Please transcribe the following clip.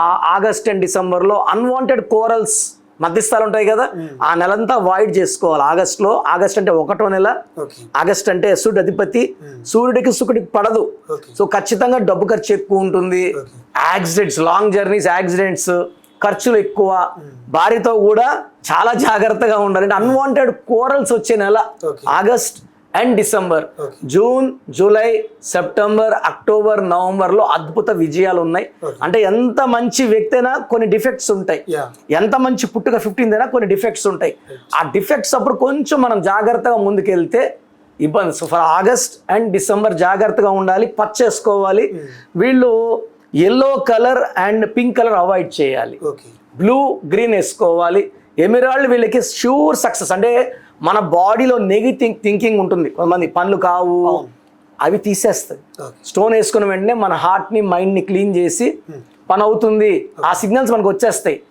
ఆ August and డిసెంబర్లో unwanted quarrels మధ్యస్థాలు ఉంటాయి కదా ఆ నెలంతా వాయిడ్ చేసుకోవాలి. ఆగస్ట్లో ఆగస్ట్ అంటే ఒకటో నెల ఆగస్ట్ అంటే సూర్యుడు అధిపతి సూర్యుడికి సుకుడికి పడదు. సో ఖచ్చితంగా డబ్బు ఖర్చు ఎక్కువ ఉంటుంది. యాక్సిడెంట్స్ లాంగ్ జర్నీస్ యాక్సిడెంట్స్ ఖర్చులు ఎక్కువ. భార్యతో కూడా చాలా జాగ్రత్తగా ఉండాలి. అంటే అన్వాంటెడ్ కోరల్స్ వచ్చే నెల August and December June July September October నవంబర్లో అద్భుత విజయాలు ఉన్నాయి. అంటే ఎంత మంచి వ్యక్తి అయినా కొన్ని డిఫెక్ట్స్ ఉంటాయి. ఎంత మంచి పుట్టుక ఫిఫ్టీన్త్ అయినా కొన్ని డిఫెక్ట్స్ ఉంటాయి. ఆ డిఫెక్ట్స్ అప్పుడు కొంచెం మనం జాగ్రత్తగా ముందుకెళ్తే ఇబ్బంది. So for August and December జాగ్రత్తగా ఉండాలి పచ్చేసుకోవాలి వీళ్ళు yellow colour and pink colour avoid చేయాలి. బ్లూ గ్రీన్ వేసుకోవాలి. ఎమిరాల్డ్ వీళ్ళకి షూర్ సక్సెస్ అంటే మన బాడీలో నెగిటివ్ థింకింగ్ ఉంటుంది. కొంతమంది పనులు కావు. అవి తీసేస్తాయి. స్టోన్ వేసుకున్న వెంటనే మన హార్ట్ని మైండ్ని క్లీన్ చేసి పని అవుతుంది. ఆ సిగ్నల్స్ మనకు వచ్చేస్తాయి.